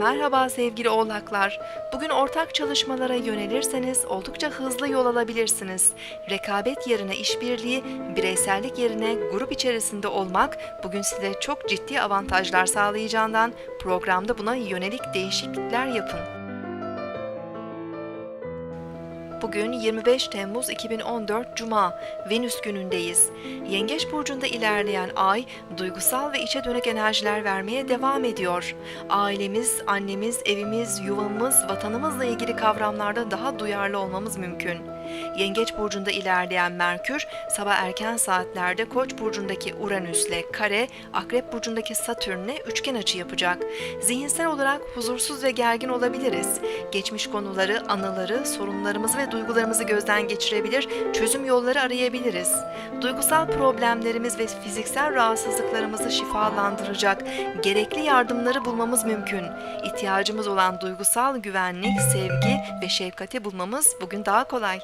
Merhaba sevgili oğlaklar. Bugün ortak çalışmalara yönelirseniz oldukça hızlı yol alabilirsiniz. Rekabet yerine işbirliği, bireysellik yerine grup içerisinde olmak bugün size çok ciddi avantajlar sağlayacağından programda buna yönelik değişiklikler yapın. Bugün 25 Temmuz 2014 Cuma, Venüs günündeyiz. Yengeç burcunda ilerleyen ay duygusal ve içe dönük enerjiler vermeye devam ediyor. Ailemiz, annemiz, evimiz, yuvamız, vatanımızla ilgili kavramlarda daha duyarlı olmamız mümkün. Yengeç burcunda ilerleyen Merkür, sabah erken saatlerde Koç burcundaki Uranüs'le kare, Akrep burcundaki Satürn'le üçgen açı yapacak. Zihinsel olarak huzursuz ve gergin olabiliriz. Geçmiş konuları, anıları, sorunlarımızı ve duygularımızı gözden geçirebilir, çözüm yolları arayabiliriz. Duygusal problemlerimiz ve fiziksel rahatsızlıklarımızı şifalandıracak gerekli yardımları bulmamız mümkün. İhtiyacımız olan duygusal güvenlik, sevgi ve şefkati bulmamız bugün daha kolay.